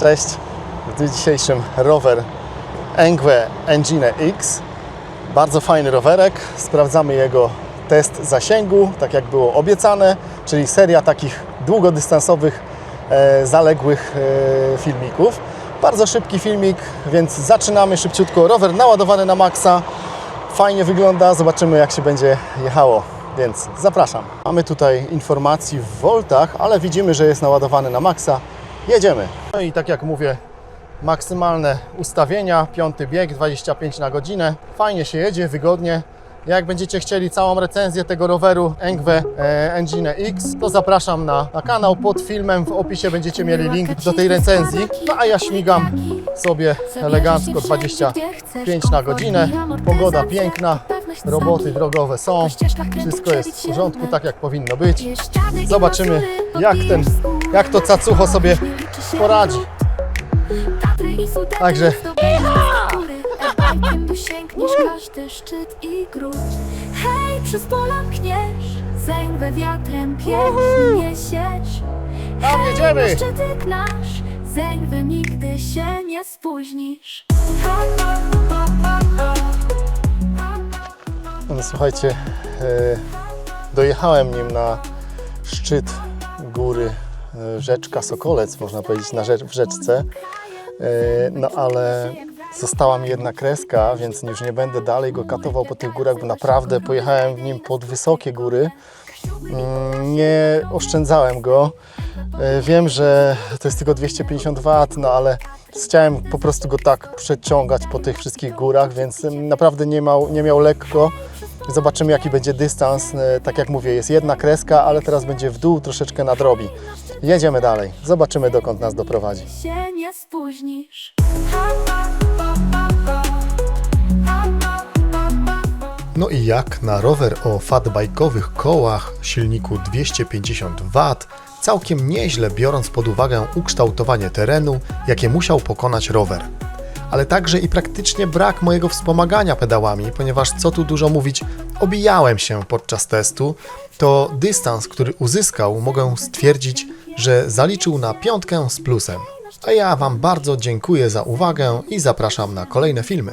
Cześć, w dniu dzisiejszym rower Engwe Engine X. Bardzo fajny rowerek. Sprawdzamy jego test zasięgu, tak jak było obiecane, czyli seria takich długodystansowych, e, zaległych e, filmików. Bardzo szybki filmik, więc zaczynamy szybciutko. Rower naładowany na maksa. Fajnie wygląda, zobaczymy jak się będzie jechało. Więc zapraszam. Mamy tutaj informacji w voltach, ale widzimy, że jest naładowany na maksa. Jedziemy. No i tak jak mówię, maksymalne ustawienia, piąty bieg, 25 na godzinę. Fajnie się jedzie, wygodnie. Jak będziecie chcieli całą recenzję tego roweru Engwe Engine X, to zapraszam na, na kanał pod filmem. W opisie będziecie mieli link do tej recenzji. No a ja śmigam sobie elegancko 25 na godzinę. Pogoda piękna, roboty drogowe są. Wszystko jest w porządku, tak jak powinno być. Zobaczymy, jak ten, jak to cacucho sobie poradzi. Także- Sięgniesz każdy szczyt i gród Hej, przez pola mkniesz Zębę wiatrem pięknie niesiesz Tam Hej, jedziemy! na szczyty gnasz Zębę nigdy się nie spóźnisz No, Słuchajcie, e, dojechałem nim na szczyt góry rzeczka Sokolec, można powiedzieć, na rzecz, w rzeczce. E, No ale została mi jedna kreska, więc już nie będę dalej go katował po tych górach, bo naprawdę pojechałem w nim pod wysokie góry. Mm, Nie oszczędzałem go. E, Wiem, że to jest tylko 250 W, no ale chciałem po prostu go tak przeciągać po tych wszystkich górach, więc naprawdę nie miał, nie miał lekko. Zobaczymy jaki będzie dystans. E, Tak jak mówię, jest jedna kreska, ale teraz będzie w dół, troszeczkę nadrobi. Jedziemy dalej. Zobaczymy dokąd nas doprowadzi. Się nie spóźnisz No i jak na rower o fatbajkowych kołach silniku 250 W, całkiem nieźle biorąc pod uwagę ukształtowanie terenu, jakie musiał pokonać rower. Ale także i praktycznie brak mojego wspomagania pedałami, ponieważ co tu dużo mówić, obijałem się podczas testu, to dystans, który uzyskał, mogę stwierdzić, że zaliczył na piątkę z plusem. A ja Wam bardzo dziękuję za uwagę i zapraszam na kolejne filmy.